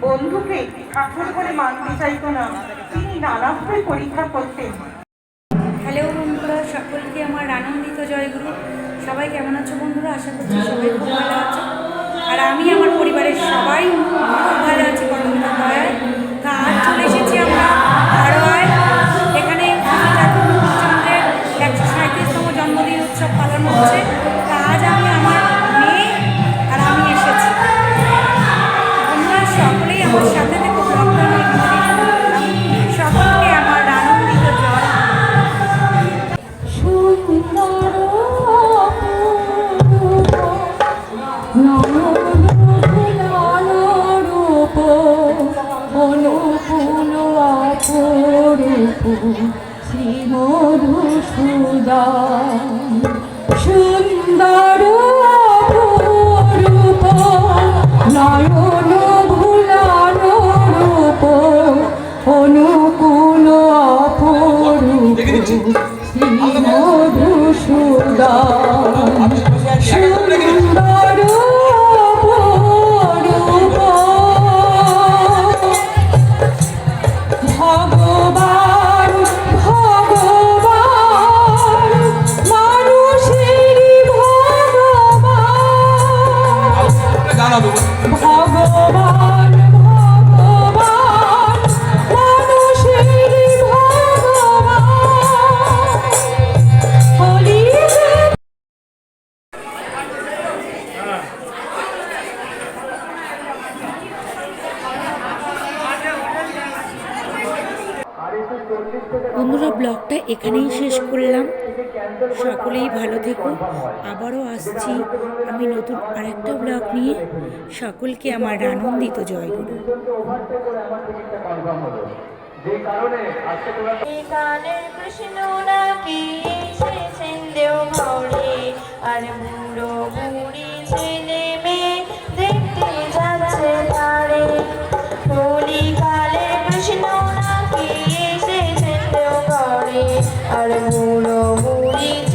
বন্ধুকে ঠাকুর করে মানতে চাইতো না। তিনি নানাভাবে পরীক্ষা করতেন। হ্যালো বন্ধুরা, সকলকে আমার আনন্দিত জয়গুরু। সবাই কেমন আছো বন্ধুরা? আশা করছি সবাই খুব ভালো আছো। আর আমি আমার অপরূপ শ্রী মধুসূদন সুন্দর অপরূপ নয়ন ভুলাল রূপ অনুকূল অপরূপ শ্রী মধুসূদন সুন্দর বন্ধুরা, ব্লগটা এখানেই শেষ করলাম। সকলেই ভালো থেকো। আবারও আসছি আমি নতুন আরেকটা ব্লগ নিয়ে। সকলকে আমার আনন্দিত জয়গুরু। কালের কৃষ্ণ আর আর বুড়ো বুড়ি